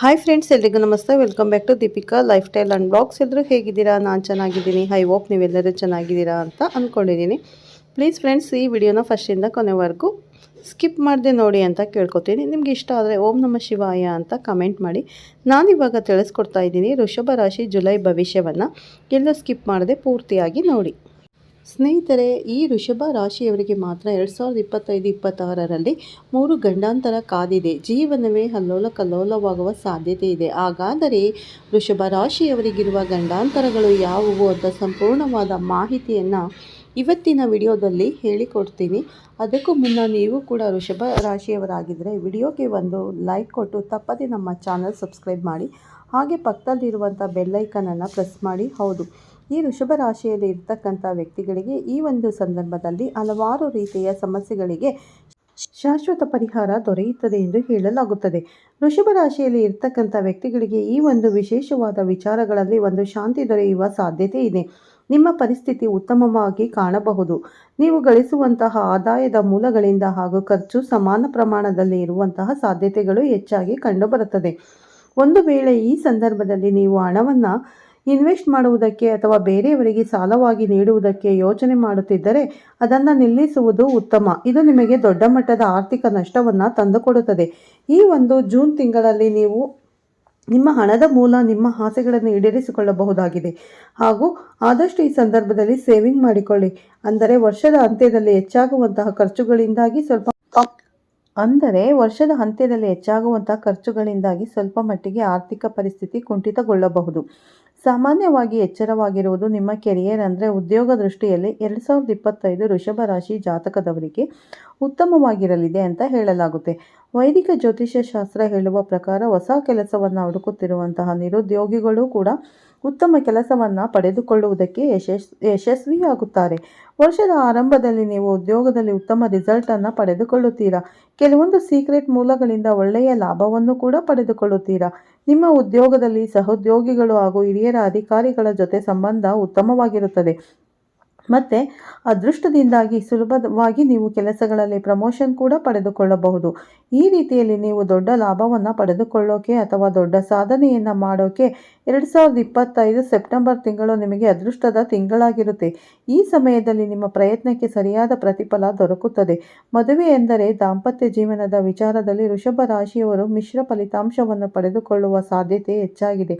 Hi friends ಎಲ್ರಿಗೂ ನಮಸ್ತೆ. Welcome back to Deepika lifestyle and blogs ಎಲ್ಲರೂ ಹೇಗಿದ್ದೀರಾ? ನಾನು ಚೆನ್ನಾಗಿದ್ದೀನಿ. ಹೈ ಹೋಪ್ ನೀವೆಲ್ಲರೂ ಚೆನ್ನಾಗಿದ್ದೀರಾ ಅಂತ ಅಂದ್ಕೊಂಡಿದ್ದೀನಿ ಪ್ಲೀಸ್ ಫ್ರೆಂಡ್ಸ್ ಈ ವಿಡಿಯೋನ ಫಸ್ಟಿಂದ ಕೊನೆವರೆಗೂ ಸ್ಕಿಪ್ ಮಾಡದೆ ನೋಡಿ ಅಂತ ಕೇಳ್ಕೊತೀನಿ. ನಿಮ್ಗೆ ಇಷ್ಟ ಆದರೆ ಓಂ ನಮ ಶಿವಾಯ ಅಂತ ಕಮೆಂಟ್ ಮಾಡಿ. ನಾನಿವಾಗ ತಿಳಿಸ್ಕೊಡ್ತಾ ಇದ್ದೀನಿ, ವೃಷಭ ರಾಶಿ ಜುಲೈ ಭವಿಷ್ಯವನ್ನು. ಎಲ್ಲೂ ಸ್ಕಿಪ್ ಮಾಡದೆ ಪೂರ್ತಿಯಾಗಿ ನೋಡಿ. ಸ್ನೇಹಿತರೆ, ಈ ವೃಷಭ ರಾಶಿಯವರಿಗೆ ಮಾತ್ರ ಎರಡು ಸಾವಿರದ ಇಪ್ಪತ್ತೈದು, ಇಪ್ಪತ್ತಾರರಲ್ಲಿ ಮೂರು ಗಂಡಾಂತರ ಕಾದಿದೆ. ಜೀವನವೇ ಹಲ್ಲೋಲ ಕಲ್ಲೋಲವಾಗುವ ಸಾಧ್ಯತೆ ಇದೆ. ಹಾಗಾದರೆ ವೃಷಭ ರಾಶಿಯವರಿಗಿರುವ ಗಂಡಾಂತರಗಳು ಯಾವುವು ಅಂತ ಸಂಪೂರ್ಣವಾದ ಮಾಹಿತಿಯನ್ನು ಇವತ್ತಿನ ವಿಡಿಯೋದಲ್ಲಿ ಹೇಳಿಕೊಡ್ತೀನಿ. ಅದಕ್ಕೂ ಮುನ್ನ ನೀವು ಕೂಡ ವೃಷಭ ರಾಶಿಯವರಾಗಿದ್ದರೆ ವಿಡಿಯೋಗೆ ಒಂದು ಲೈಕ್ ಕೊಟ್ಟು ತಪ್ಪದೆ ನಮ್ಮ ಚಾನಲ್ ಸಬ್ಸ್ಕ್ರೈಬ್ ಮಾಡಿ. ಹಾಗೆ ಪಕ್ಕದಲ್ಲಿರುವಂಥ ಬೆಲ್ಲೈಕನನ್ನು ಪ್ರೆಸ್ ಮಾಡಿ. ಹೌದು ಈ ವೃಷಭ ರಾಶಿಯಲ್ಲಿ ಇರ್ತಕ್ಕಂಥ ವ್ಯಕ್ತಿಗಳಿಗೆ ಈ ಒಂದು ಸಂದರ್ಭದಲ್ಲಿ ಹಲವಾರು ರೀತಿಯ ಸಮಸ್ಯೆಗಳಿಗೆ ಶಾಶ್ವತ ಪರಿಹಾರ ದೊರೆಯುತ್ತದೆ ಎಂದು ಹೇಳಲಾಗುತ್ತದೆ. ವೃಷಭ ರಾಶಿಯಲ್ಲಿ ಇರ್ತಕ್ಕಂಥ ವ್ಯಕ್ತಿಗಳಿಗೆ ಈ ಒಂದು ವಿಶೇಷವಾದ ವಿಚಾರಗಳಲ್ಲಿ ಒಂದು ಶಾಂತಿ ದೊರೆಯುವ ಸಾಧ್ಯತೆ ಇದೆ. ನಿಮ್ಮ ಪರಿಸ್ಥಿತಿ ಉತ್ತಮವಾಗಿ ಕಾಣಬಹುದು. ನೀವು ಗಳಿಸುವಂತಹ ಆದಾಯದ ಮೂಲಗಳಿಂದ ಹಾಗೂ ಖರ್ಚು ಸಮಾನ ಪ್ರಮಾಣದಲ್ಲಿ ಇರುವಂತಹ ಸಾಧ್ಯತೆಗಳು ಹೆಚ್ಚಾಗಿ ಕಂಡುಬರುತ್ತದೆ. ಒಂದು ವೇಳೆ ಈ ಸಂದರ್ಭದಲ್ಲಿ ನೀವು ಹಣವನ್ನು ಇನ್ವೆಸ್ಟ್ ಮಾಡುವುದಕ್ಕೆ ಅಥವಾ ಬೇರೆಯವರಿಗೆ ಸಾಲವಾಗಿ ನೀಡುವುದಕ್ಕೆ ಯೋಚನೆ ಮಾಡುತ್ತಿದ್ದರೆ ಅದನ್ನು ನಿಲ್ಲಿಸುವುದು ಉತ್ತಮ. ಇದು ನಿಮಗೆ ದೊಡ್ಡ ಮಟ್ಟದ ಆರ್ಥಿಕ ನಷ್ಟವನ್ನು ತಂದುಕೊಡುತ್ತದೆ. ಈ ಒಂದು ಜೂನ್ ತಿಂಗಳಲ್ಲಿ ನೀವು ನಿಮ್ಮ ಹಣದ ಮೂಲ, ನಿಮ್ಮ ಆಸೆಗಳನ್ನು ಈಡೇರಿಸಿಕೊಳ್ಳಬಹುದಾಗಿದೆ. ಹಾಗೂ ಆದಷ್ಟು ಈ ಸಂದರ್ಭದಲ್ಲಿ ಸೇವಿಂಗ್ ಮಾಡಿಕೊಳ್ಳಿ. ಅಂದರೆ ವರ್ಷದ ಅಂತ್ಯದಲ್ಲಿ ಹೆಚ್ಚಾಗುವಂತಹ ಖರ್ಚುಗಳಿಂದಾಗಿ ಸ್ವಲ್ಪ ಅಂದರೆ ವರ್ಷದ ಅಂತ್ಯದಲ್ಲಿ ಹೆಚ್ಚಾಗುವಂತಹ ಖರ್ಚುಗಳಿಂದಾಗಿ ಸ್ವಲ್ಪ ಮಟ್ಟಿಗೆ ಆರ್ಥಿಕ ಪರಿಸ್ಥಿತಿ ಕುಂಠಿತಗೊಳ್ಳಬಹುದು. ಸಾಮಾನ್ಯವಾಗಿ ಎಚ್ಚರವಾಗಿರುವುದು ನಿಮ್ಮ ಕೆರಿಯರ್ ಅಂದರೆ ಉದ್ಯೋಗ ದೃಷ್ಟಿಯಲ್ಲಿ ಎರಡು ಸಾವಿರದ ಇಪ್ಪತ್ತೈದು ರಾಶಿ ಜಾತಕದವರಿಗೆ ಉತ್ತಮವಾಗಿರಲಿದೆ ಅಂತ ಹೇಳಲಾಗುತ್ತೆ. ವೈದಿಕ ಜ್ಯೋತಿಷ್ಯ ಶಾಸ್ತ್ರ ಹೇಳುವ ಪ್ರಕಾರ ಹೊಸ ಕೆಲಸವನ್ನು ಹುಡುಕುತ್ತಿರುವಂತಹ ನಿರುದ್ಯೋಗಿಗಳು ಕೂಡ ಉತ್ತಮ ಕೆಲಸವನ್ನು ಪಡೆದುಕೊಳ್ಳುವುದಕ್ಕೆ ಯಶಸ್, ಯಶಸ್ವಿಯಾಗುತ್ತಾರೆ. ವರ್ಷದ ಆರಂಭದಲ್ಲಿ ನೀವು ಉದ್ಯೋಗದಲ್ಲಿ ಉತ್ತಮ ರಿಸಲ್ಟನ್ನು ಪಡೆದುಕೊಳ್ಳುತ್ತೀರಾ? ಕೆಲವೊಂದು ಸೀಕ್ರೆಟ್ ಮೂಲಗಳಿಂದ ಒಳ್ಳೆಯ ಲಾಭವನ್ನು ಕೂಡ ಪಡೆದುಕೊಳ್ಳುತ್ತೀರಾ? ನಿಮ್ಮ ಉದ್ಯೋಗದಲ್ಲಿ ಸಹೋದ್ಯೋಗಿಗಳು ಹಾಗೂ ಹಿರಿಯರ ಅಧಿಕಾರಿಗಳ ಜೊತೆ ಸಂಬಂಧ ಉತ್ತಮವಾಗಿರುತ್ತದೆ. ಮತ್ತು ಅದೃಷ್ಟದಿಂದಾಗಿ ಸುಲಭವಾಗಿ ನೀವು ಕೆಲಸಗಳಲ್ಲಿ ಪ್ರಮೋಷನ್ ಕೂಡ ಪಡೆದುಕೊಳ್ಳಬಹುದು. ಈ ರೀತಿಯಲ್ಲಿ ನೀವು ದೊಡ್ಡ ಲಾಭವನ್ನು ಪಡೆದುಕೊಳ್ಳೋಕೆ ಅಥವಾ ದೊಡ್ಡ ಸಾಧನೆಯನ್ನು ಮಾಡೋಕೆ ಎರಡು ಸಾವಿರದ ಇಪ್ಪತ್ತೈದು ಸೆಪ್ಟೆಂಬರ್ ತಿಂಗಳು ನಿಮಗೆ ಅದೃಷ್ಟದ ತಿಂಗಳಾಗಿರುತ್ತೆ. ಈ ಸಮಯದಲ್ಲಿ ನಿಮ್ಮ ಪ್ರಯತ್ನಕ್ಕೆ ಸರಿಯಾದ ಪ್ರತಿಫಲ ದೊರಕುತ್ತದೆ. ಮದುವೆ ಎಂದರೆ ದಾಂಪತ್ಯ ಜೀವನದ ವಿಚಾರದಲ್ಲಿ ವೃಷಭ ರಾಶಿಯವರು ಮಿಶ್ರ ಫಲಿತಾಂಶವನ್ನು ಪಡೆದುಕೊಳ್ಳುವ ಸಾಧ್ಯತೆ ಹೆಚ್ಚಾಗಿದೆ.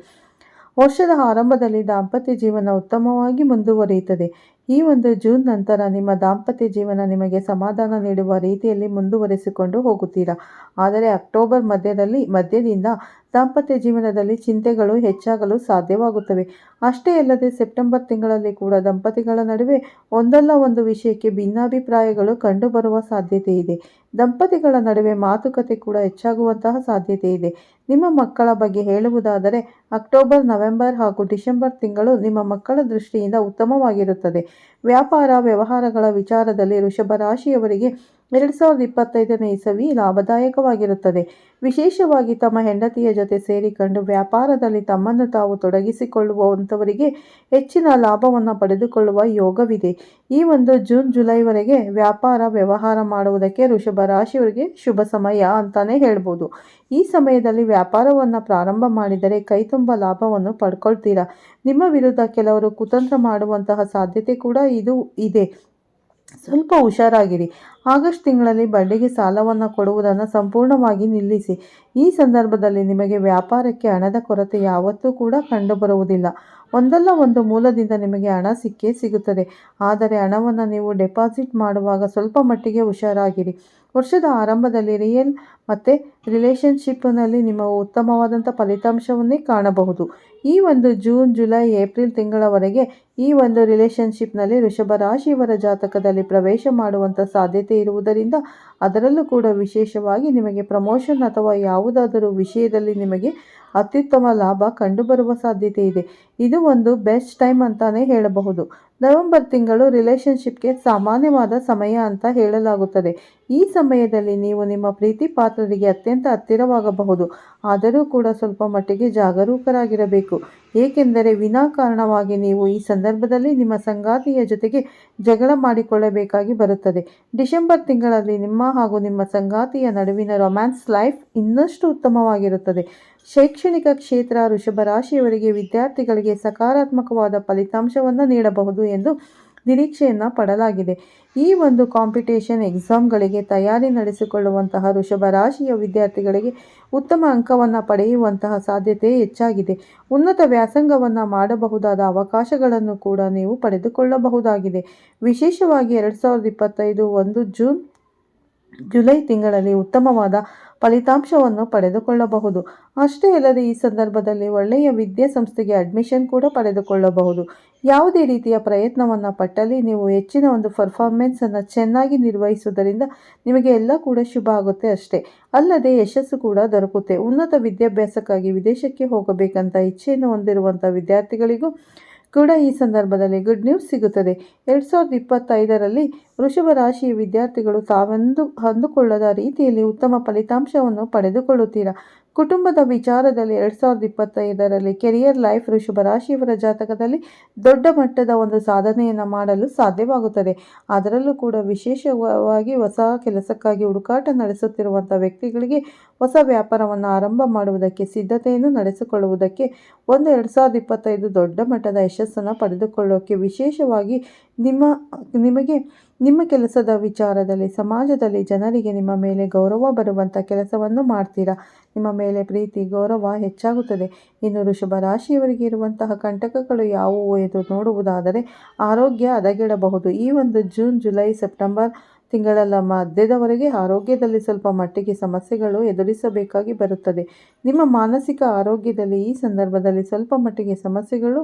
ವರ್ಷದ ಆರಂಭದಲ್ಲಿ ದಾಂಪತ್ಯ ಜೀವನ ಉತ್ತಮವಾಗಿ ಮುಂದುವರಿಯುತ್ತದೆ. ಈ ಒಂದು ಜೂನ್ ನಂತರ ನಿಮ್ಮ ದಾಂಪತ್ಯ ಜೀವನ ನಿಮಗೆ ಸಮಾಧಾನ ನೀಡುವ ರೀತಿಯಲ್ಲಿ ಮುಂದುವರಿಸಿಕೊಂಡು ಹೋಗುತ್ತೀರಾ? ಆದರೆ ಅಕ್ಟೋಬರ್ ಮಧ್ಯದಲ್ಲಿ, ಮಧ್ಯದಿಂದ ದಾಂಪತ್ಯ ಜೀವನದಲ್ಲಿ ಚಿಂತೆಗಳು ಹೆಚ್ಚಾಗಲು ಸಾಧ್ಯವಾಗುತ್ತವೆ. ಅಷ್ಟೇ ಅಲ್ಲದೆ ಸೆಪ್ಟೆಂಬರ್ ತಿಂಗಳಲ್ಲಿ ಕೂಡ ದಂಪತಿಗಳ ನಡುವೆ ಒಂದಲ್ಲ ಒಂದು ವಿಷಯಕ್ಕೆ ಭಿನ್ನಾಭಿಪ್ರಾಯಗಳು ಕಂಡುಬರುವ ಸಾಧ್ಯತೆ ಇದೆ. ದಂಪತಿಗಳ ನಡುವೆ ಮಾತುಕತೆ ಕೂಡ ಹೆಚ್ಚಾಗುವಂತಹ ಸಾಧ್ಯತೆ ಇದೆ. ನಿಮ್ಮ ಮಕ್ಕಳ ಬಗ್ಗೆ ಹೇಳುವುದಾದರೆ, ಅಕ್ಟೋಬರ್, ನವೆಂಬರ್ ಹಾಗೂ ಡಿಸೆಂಬರ್ ತಿಂಗಳು ನಿಮ್ಮ ಮಕ್ಕಳ ದೃಷ್ಟಿಯಿಂದ ಉತ್ತಮವಾಗಿರುತ್ತದೆ. ವ್ಯಾಪಾರ, ವ್ಯವಹಾರಗಳ ವಿಚಾರದಲ್ಲಿ ವೃಷಭ ರಾಶಿಯವರಿಗೆ ಎರಡು ಸಾವಿರದ ಇಪ್ಪತ್ತೈದನೇ ಇಸವಿ ಲಾಭದಾಯಕವಾಗಿರುತ್ತದೆ. ವಿಶೇಷವಾಗಿ ತಮ್ಮ ಹೆಂಡತಿಯ ಜೊತೆ ಸೇರಿಕೊಂಡು ವ್ಯಾಪಾರದಲ್ಲಿ ತಮ್ಮನ್ನು ತಾವು ತೊಡಗಿಸಿಕೊಳ್ಳುವಂಥವರಿಗೆ ಹೆಚ್ಚಿನ ಲಾಭವನ್ನು ಪಡೆದುಕೊಳ್ಳುವ ಯೋಗವಿದೆ. ಈ ಒಂದು ಜೂನ್, ಜುಲೈವರೆಗೆ ವ್ಯಾಪಾರ, ವ್ಯವಹಾರ ಮಾಡುವುದಕ್ಕೆ ವೃಷಭ ರಾಶಿಯವರಿಗೆ ಶುಭ ಸಮಯ ಅಂತಲೇ ಹೇಳ್ಬೋದು. ಈ ಸಮಯದಲ್ಲಿ ವ್ಯಾಪಾರವನ್ನು ಪ್ರಾರಂಭ ಮಾಡಿದರೆ ಕೈ ತುಂಬ ಲಾಭವನ್ನು ಪಡ್ಕೊಳ್ತೀರಾ? ನಿಮ್ಮ ವಿರುದ್ಧ ಕೆಲವರು ಕುತಂತ್ರ ಮಾಡುವಂತಹ ಸಾಧ್ಯತೆ ಕೂಡ ಇದು ಇದೆ. ಸ್ವಲ್ಪ ಹುಷಾರಾಗಿರಿ. ಆಗಸ್ಟ್ ತಿಂಗಳಲ್ಲಿ ಬಡ್ಡಿಗೆ ಸಾಲವನ್ನು ಕೊಡುವುದನ್ನು ಸಂಪೂರ್ಣವಾಗಿ ನಿಲ್ಲಿಸಿ. ಈ ಸಂದರ್ಭದಲ್ಲಿ ನಿಮಗೆ ವ್ಯಾಪಾರಕ್ಕೆ ಹಣದ ಕೊರತೆ ಯಾವತ್ತೂ ಕೂಡ ಕಂಡುಬರುವುದಿಲ್ಲ. ಒಂದಲ್ಲ ಒಂದು ಮೂಲದಿಂದ ನಿಮಗೆ ಹಣ ಸಿಕ್ಕೇ ಸಿಗುತ್ತದೆ. ಆದರೆ ಹಣವನ್ನು ನೀವು ಡೆಪಾಸಿಟ್ ಮಾಡುವಾಗ ಸ್ವಲ್ಪ ಮಟ್ಟಿಗೆ ಹುಷಾರಾಗಿರಿ. ವರ್ಷದ ಆರಂಭದಲ್ಲಿ ರಿಯಲ್ ಮತ್ತು ರಿಲೇಷನ್ಶಿಪ್ನಲ್ಲಿ ನಿಮ್ಮ ಉತ್ತಮವಾದಂಥ ಫಲಿತಾಂಶವನ್ನೇ ಕಾಣಬಹುದು. ಈ ಒಂದು ಜೂನ್, ಜುಲೈ, ಏಪ್ರಿಲ್ ತಿಂಗಳವರೆಗೆ ಈ ಒಂದು ರಿಲೇಷನ್ಶಿಪ್ನಲ್ಲಿ ವೃಷಭ ರಾಶಿಯವರ ಜಾತಕದಲ್ಲಿ ಪ್ರವೇಶ ಮಾಡುವಂಥ ಸಾಧ್ಯತೆ ಇರುವುದರಿಂದ ಅದರಲ್ಲೂ ಕೂಡ ವಿಶೇಷವಾಗಿ ನಿಮಗೆ ಪ್ರಮೋಷನ್ ಅಥವಾ ಯಾವುದಾದರೂ ವಿಷಯದಲ್ಲಿ ನಿಮಗೆ ಅತ್ಯುತ್ತಮ ಲಾಭ ಕಂಡುಬರುವ ಸಾಧ್ಯತೆ ಇದೆ. ಇದು ಒಂದು ಬೆಸ್ಟ್ ಟೈಮ್ ಅಂತಾನೆ ಹೇಳಬಹುದು. ನವೆಂಬರ್ ತಿಂಗಳು ರಿಲೇಶನ್ಶಿಪ್ಗೆ ಸಾಮಾನ್ಯವಾದ ಸಮಯ ಅಂತ ಹೇಳಲಾಗುತ್ತದೆ. ಈ ಸಮಯದಲ್ಲಿ ನೀವು ನಿಮ್ಮ ಪ್ರೀತಿ ಪಾತ್ರರಿಗೆ ಅತ್ಯಂತ ಹತ್ತಿರವಾಗಬಹುದು. ಆದರೂ ಕೂಡ ಸ್ವಲ್ಪ ಮಟ್ಟಿಗೆ ಜಾಗರೂಕರಾಗಿರಬೇಕು. ಏಕೆಂದರೆ ವಿನಾಕಾರಣವಾಗಿ ನೀವು ಈ ಸಂದರ್ಭದಲ್ಲಿ ನಿಮ್ಮ ಸಂಗಾತಿಯ ಜೊತೆಗೆ ಜಗಳ ಮಾಡಿಕೊಳ್ಳಬೇಕಾಗಿ ಬರುತ್ತದೆ. ಡಿಸೆಂಬರ್ ತಿಂಗಳಲ್ಲಿ ನಿಮ್ಮ ಹಾಗೂ ನಿಮ್ಮ ಸಂಗಾತಿಯ ನಡುವಿನ ರೊಮ್ಯಾನ್ಸ್ ಲೈಫ್ ಇನ್ನಷ್ಟು ಉತ್ತಮವಾಗಿರುತ್ತದೆ. ಶೈಕ್ಷಣಿಕ ಕ್ಷೇತ್ರ ವೃಷಭರಾಶಿಯವರಿಗೆ ವಿದ್ಯಾರ್ಥಿಗಳಿಗೆ ಸಕಾರಾತ್ಮಕವಾದ ಫಲಿತಾಂಶವನ್ನು ನೀಡಬಹುದು ಎಂದು ನಿರೀಕ್ಷೆಯನ್ನು ಪಡಲಾಗಿದೆ. ಈ ಒಂದು ಕಾಂಪಿಟೇಷನ್ ಎಕ್ಸಾಮ್ಗಳಿಗೆ ತಯಾರಿ ನಡೆಸಿಕೊಳ್ಳುವಂತಹ ವೃಷಭ ರಾಶಿಯ ವಿದ್ಯಾರ್ಥಿಗಳಿಗೆ ಉತ್ತಮ ಅಂಕವನ್ನು ಪಡೆಯುವಂತಹ ಸಾಧ್ಯತೆ ಹೆಚ್ಚಾಗಿದೆ. ಉನ್ನತ ವ್ಯಾಸಂಗವನ್ನು ಮಾಡಬಹುದಾದ ಅವಕಾಶಗಳನ್ನು ಕೂಡ ನೀವು ಪಡೆದುಕೊಳ್ಳಬಹುದಾಗಿದೆ. ವಿಶೇಷವಾಗಿ ಎರಡು ಸಾವಿರದ ಇಪ್ಪತ್ತೈದು ಒಂದು ಜೂನ್ ಜುಲೈ ತಿಂಗಳಲ್ಲಿ ಉತ್ತಮವಾದ ಫಲಿತಾಂಶವನ್ನು ಪಡೆದುಕೊಳ್ಳಬಹುದು. ಅಷ್ಟೇ ಅಲ್ಲದೆ ಈ ಸಂದರ್ಭದಲ್ಲಿ ಒಳ್ಳೆಯ ವಿದ್ಯಾಸಂಸ್ಥೆಗೆ ಅಡ್ಮಿಷನ್ ಕೂಡ ಪಡೆದುಕೊಳ್ಳಬಹುದು. ಯಾವುದೇ ರೀತಿಯ ಪ್ರಯತ್ನವನ್ನು ಪಟ್ಟಲ್ಲಿ ನೀವು ಹೆಚ್ಚಿನ ಒಂದು ಪರ್ಫಾರ್ಮೆನ್ಸನ್ನು ಚೆನ್ನಾಗಿ ನಿರ್ವಹಿಸುವುದರಿಂದ ನಿಮಗೆ ಎಲ್ಲ ಕೂಡ ಶುಭ ಆಗುತ್ತೆ ಅಷ್ಟೇ. ಅಲ್ಲದೆ ಯಶಸ್ಸು ಕೂಡ ದೊರಕುತ್ತೆ. ಉನ್ನತ ವಿದ್ಯಾಭ್ಯಾಸಕ್ಕಾಗಿ ವಿದೇಶಕ್ಕೆ ಹೋಗಬೇಕಂತ ಇಚ್ಛೆಯನ್ನು ಹೊಂದಿರುವಂಥ ವಿದ್ಯಾರ್ಥಿಗಳಿಗೂ ಕೂಡ ಈ ಸಂದರ್ಭದಲ್ಲಿ ಗುಡ್ ನ್ಯೂಸ್ ಸಿಗುತ್ತದೆ. ಎರಡ್ ಸಾವಿರದ ಇಪ್ಪತ್ತೈದರಲ್ಲಿ ವೃಷಭ ರಾಶಿಯ ವಿದ್ಯಾರ್ಥಿಗಳು ತಾವೆಂದು ಅಂದುಕೊಳ್ಳದ ರೀತಿಯಲ್ಲಿ ಉತ್ತಮ ಫಲಿತಾಂಶವನ್ನು ಪಡೆದುಕೊಳ್ಳುತ್ತೀರಾ? ಕುಟುಂಬದ ವಿಚಾರದಲ್ಲಿ ಎರಡು ಸಾವಿರದ ಇಪ್ಪತ್ತೈದರಲ್ಲಿ ಕೆರಿಯರ್ ಲೈಫ್ ಋಷಭ ರಾಶಿಯವರ ಜಾತಕದಲ್ಲಿ ದೊಡ್ಡ ಮಟ್ಟದ ಒಂದು ಸಾಧನೆಯನ್ನು ಮಾಡಲು ಸಾಧ್ಯವಾಗುತ್ತದೆ. ಅದರಲ್ಲೂ ಕೂಡ ವಿಶೇಷವಾಗಿ ಹೊಸ ಕೆಲಸಕ್ಕಾಗಿ ಹುಡುಕಾಟ ನಡೆಸುತ್ತಿರುವಂಥ ವ್ಯಕ್ತಿಗಳಿಗೆ ಹೊಸ ವ್ಯಾಪಾರವನ್ನು ಆರಂಭ ಮಾಡುವುದಕ್ಕೆ, ಸಿದ್ಧತೆಯನ್ನು ನಡೆಸಿಕೊಳ್ಳುವುದಕ್ಕೆ ಒಂದು ಎರಡು ಸಾವಿರದ ಇಪ್ಪತ್ತೈದು ದೊಡ್ಡ ಮಟ್ಟದ ಯಶಸ್ಸನ್ನು ಪಡೆದುಕೊಳ್ಳೋಕ್ಕೆ ವಿಶೇಷವಾಗಿ ನಿಮ್ಮ, ನಿಮಗೆ ನಿಮ್ಮ ಕೆಲಸದ ವಿಚಾರದಲ್ಲಿ, ಸಮಾಜದಲ್ಲಿ ಜನರಿಗೆ ನಿಮ್ಮ ಮೇಲೆ ಗೌರವ ಬರುವಂಥ ಕೆಲಸವನ್ನು ಮಾಡ್ತೀರಾ? ನಿಮ್ಮ ಮೇಲೆ ಪ್ರೀತಿ, ಗೌರವ ಹೆಚ್ಚಾಗುತ್ತದೆ. ಇನ್ನು ವೃಷಭ ರಾಶಿಯವರಿಗೆ ಇರುವಂತಹ ಕಂಟಕಗಳು ಯಾವುವು ಎಂದು ನೋಡುವುದಾದರೆ, ಆರೋಗ್ಯ ಹದಗೆಡಬಹುದು. ಈ ಒಂದು ಜೂನ್, ಜುಲೈ, ಸೆಪ್ಟೆಂಬರ್ ತಿಂಗಳಲ್ಲ, ಮಧ್ಯದವರೆಗೆ ಆರೋಗ್ಯದಲ್ಲಿ ಸ್ವಲ್ಪ ಮಟ್ಟಿಗೆ ಸಮಸ್ಯೆಗಳು ಎದುರಿಸಬೇಕಾಗಿ ಬರುತ್ತದೆ. ನಿಮ್ಮ ಮಾನಸಿಕ ಆರೋಗ್ಯದಲ್ಲಿ ಈ ಸಂದರ್ಭದಲ್ಲಿ ಸ್ವಲ್ಪ ಮಟ್ಟಿಗೆ ಸಮಸ್ಯೆಗಳು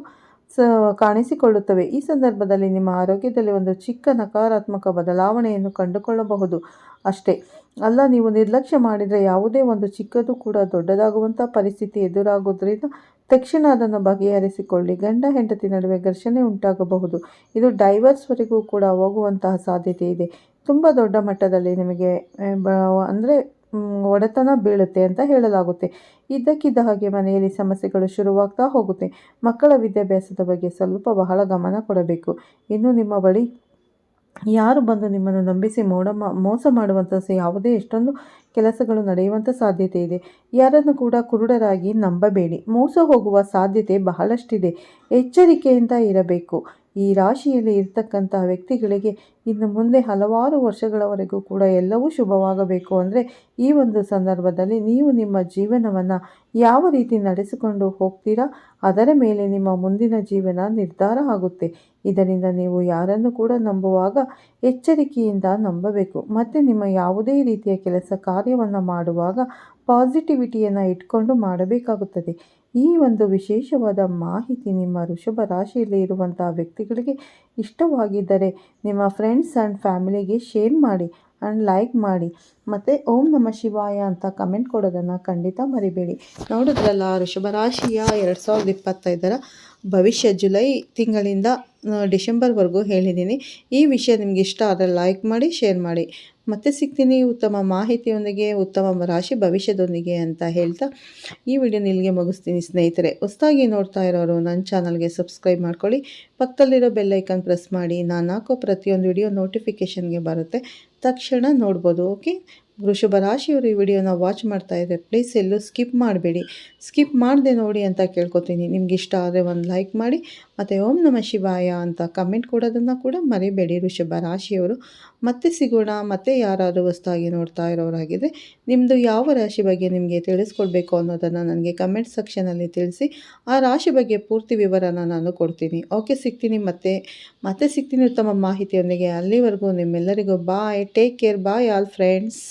ಕಾಣಿಸಿಕೊಳ್ಳುತ್ತವೆ. ಈ ಸಂದರ್ಭದಲ್ಲಿ ನಿಮ್ಮ ಆರೋಗ್ಯದಲ್ಲಿ ಒಂದು ಚಿಕ್ಕ ನಕಾರಾತ್ಮಕ ಬದಲಾವಣೆಯನ್ನು ಕಂಡುಕೊಳ್ಳಬಹುದು. ಅಷ್ಟೇ ಅಲ್ಲ, ನೀವು ನಿರ್ಲಕ್ಷ್ಯ ಮಾಡಿದರೆ ಯಾವುದೇ ಒಂದು ಚಿಕ್ಕದು ಕೂಡ ದೊಡ್ಡದಾಗುವಂಥ ಪರಿಸ್ಥಿತಿ ಎದುರಾಗುವುದರಿಂದ ತಕ್ಷಣ ಅದನ್ನು ಬಗೆಹರಿಸಿಕೊಳ್ಳಿ. ಗಂಡ, ಹೆಂಡತಿ ನಡುವೆ ಘರ್ಷಣೆ ಉಂಟಾಗಬಹುದು. ಇದು ಡೈವರ್ಸ್ವರೆಗೂ ಕೂಡ ಹೋಗುವಂತಹ ಸಾಧ್ಯತೆ ಇದೆ. ತುಂಬ ದೊಡ್ಡ ಮಟ್ಟದಲ್ಲಿ ನಿಮಗೆ ಅಂದರೆ ಒಡೆತನ ಬೀಳುತ್ತೆ ಅಂತ ಹೇಳಲಾಗುತ್ತೆ. ಇದ್ದಕ್ಕಿದ್ದ ಹಾಗೆ ಮನೆಯಲ್ಲಿ ಸಮಸ್ಯೆಗಳು ಶುರುವಾಗ್ತಾ ಹೋಗುತ್ತೆ. ಮಕ್ಕಳ ವಿದ್ಯಾಭ್ಯಾಸದ ಬಗ್ಗೆ ಸ್ವಲ್ಪ ಬಹಳ ಗಮನ ಕೊಡಬೇಕು. ಇನ್ನು ನಿಮ್ಮ ಬಳಿ ಯಾರು ಬಂದು ನಿಮ್ಮನ್ನು ನಂಬಿಸಿ ಮೋಡ ಮೋಸ ಮಾಡುವಂಥ ಯಾವುದೇ ಎಷ್ಟೊಂದು ಕೆಲಸಗಳು ನಡೆಯುವಂಥ ಸಾಧ್ಯತೆ ಇದೆ. ಯಾರನ್ನು ಕೂಡ ಕುರುಡರಾಗಿ ನಂಬಬೇಡಿ. ಮೋಸ ಹೋಗುವ ಸಾಧ್ಯತೆ ಬಹಳಷ್ಟಿದೆ. ಎಚ್ಚರಿಕೆಯಿಂದ ಇರಬೇಕು. ಈ ರಾಶಿಯಲ್ಲಿ ಇರ್ತಕ್ಕಂತಹ ವ್ಯಕ್ತಿಗಳಿಗೆ ಇನ್ನು ಮುಂದೆ ಹಲವಾರು ವರ್ಷಗಳವರೆಗೂ ಕೂಡ ಎಲ್ಲವೂ ಶುಭವಾಗಬೇಕು ಅಂದರೆ ಈ ಒಂದು ಸಂದರ್ಭದಲ್ಲಿ ನೀವು ನಿಮ್ಮ ಜೀವನವನ್ನು ಯಾವ ರೀತಿ ನಡೆಸಿಕೊಂಡು ಹೋಗ್ತೀರಾ, ಅದರ ಮೇಲೆ ನಿಮ್ಮ ಮುಂದಿನ ಜೀವನ ನಿರ್ಧಾರ ಆಗುತ್ತೆ. ಇದರಿಂದ ನೀವು ಯಾರನ್ನು ಕೂಡ ನಂಬುವಾಗ ಎಚ್ಚರಿಕೆಯಿಂದ ನಂಬಬೇಕು. ಮತ್ತು ನಿಮ್ಮ ಯಾವುದೇ ರೀತಿಯ ಕೆಲಸ ಕಾರ್ಯವನ್ನು ಮಾಡುವಾಗ ಪಾಸಿಟಿವಿಟಿಯನ್ನು ಇಟ್ಕೊಂಡು ಮಾಡಬೇಕಾಗುತ್ತದೆ. ಈ ಒಂದು ವಿಶೇಷವಾದ ಮಾಹಿತಿ ನಿಮ್ಮ ವೃಷಭ ರಾಶಿಯಲ್ಲಿ ಇರುವಂತಹ ವ್ಯಕ್ತಿಗಳಿಗೆ ಇಷ್ಟವಾಗಿದ್ದರೆ ನಿಮ್ಮ ಫ್ರೆಂಡ್ಸ್ ಆ್ಯಂಡ್ ಫ್ಯಾಮಿಲಿಗೆ ಶೇರ್ ಮಾಡಿ ಆ್ಯಂಡ್ ಲೈಕ್ ಮಾಡಿ. ಮತ್ತು ಓಂ ನಮ ಶಿವಾಯ ಅಂತ ಕಮೆಂಟ್ ಕೊಡೋದನ್ನು ಖಂಡಿತ ಮರಿಬೇಡಿ. ನೋಡಿದ್ರಲ್ಲ ವೃಷಭ ರಾಶಿಯ ಎರಡು ಸಾವಿರದ ಇಪ್ಪತ್ತೈದರ ಭವಿಷ್ಯ ಜುಲೈ ತಿಂಗಳಿಂದ ಡಿಸೆಂಬರ್ವರೆಗೂ ಹೇಳಿದ್ದೀನಿ. ಈ ವಿಷಯ ನಿಮ್ಗೆ ಇಷ್ಟ ಆದರೆ ಲೈಕ್ ಮಾಡಿ ಶೇರ್ ಮಾಡಿ. ಮತ್ತೆ ಸಿಗ್ತೀನಿ ಉತ್ತಮ ಮಾಹಿತಿಯೊಂದಿಗೆ, ಉತ್ತಮ ರಾಶಿ ಭವಿಷ್ಯದೊಂದಿಗೆ ಅಂತ ಹೇಳ್ತಾ ಈ ವಿಡಿಯೋ ನಿಲ್ಲಿಗೆ ಮುಗಿಸ್ತೀನಿ ಸ್ನೇಹಿತರೆ. ಹೊಸದಾಗಿ ನೋಡ್ತಾ ಇರೋರು ನನ್ನ ಚಾನಲ್ಗೆ ಸಬ್ಸ್ಕ್ರೈಬ್ ಮಾಡ್ಕೊಳ್ಳಿ. ಪಕ್ಕದಲ್ಲಿರೋ ಬೆಲ್ಲೈಕನ್ ಪ್ರೆಸ್ ಮಾಡಿ. ನಾನು ಹಾಕೋ ಪ್ರತಿಯೊಂದು ವಿಡಿಯೋ ನೋಟಿಫಿಕೇಷನ್ಗೆ ಬರುತ್ತೆ. ತಕ್ಷಣ ನೋಡ್ಬೋದು ಓಕೆ ವೃಷಭ ರಾಶಿಯವರು ಈ ವಿಡಿಯೋನ ವಾಚ್ ಮಾಡ್ತಾ ಇದ್ದಾರೆ ಪ್ಲೀಸ್ ಎಲ್ಲೂ ಸ್ಕಿಪ್ ಮಾಡಬೇಡಿ. ಸ್ಕಿಪ್ ಮಾಡಿದೆ ನೋಡಿ ಅಂತ ಕೇಳ್ಕೊತೀನಿ. ನಿಮ್ಗೆ ಇಷ್ಟ ಆದರೆ ಒಂದು ಲೈಕ್ ಮಾಡಿ, ಮತ್ತು ಓಂ ನಮ ಶಿವಾಯ ಅಂತ ಕಮೆಂಟ್ ಕೊಡೋದನ್ನು ಕೂಡ ಮರಿಬೇಡಿ ಋಷಭ ರಾಶಿಯವರು ಮತ್ತೆ ಸಿಗೋಣ, ಮತ್ತೆ ಯಾರಾದರೂ ಹೊಸ್ದಾಗಿ ನೋಡ್ತಾ ಇರೋರಾಗಿದ್ದರೆ ನಿಮ್ಮದು ಯಾವ ರಾಶಿ ಬಗ್ಗೆ ನಿಮಗೆ ತಿಳಿಸ್ಕೊಡ್ಬೇಕು ಅನ್ನೋದನ್ನು ನನಗೆ ಕಮೆಂಟ್ ಸೆಕ್ಷನಲ್ಲಿ ತಿಳಿಸಿ, ಆ ರಾಶಿ ಬಗ್ಗೆ ಪೂರ್ತಿ ವಿವರನ ನಾನು ಕೊಡ್ತೀನಿ. ಓಕೆ, ಸಿಗ್ತೀನಿ ಮತ್ತೆ ಮತ್ತೆ ಸಿಗ್ತೀನಿ ಉತ್ತಮ ಮಾಹಿತಿಯೊಂದಿಗೆ ಅಲ್ಲಿವರೆಗೂ ನಿಮ್ಮೆಲ್ಲರಿಗೂ bye take care bye all friends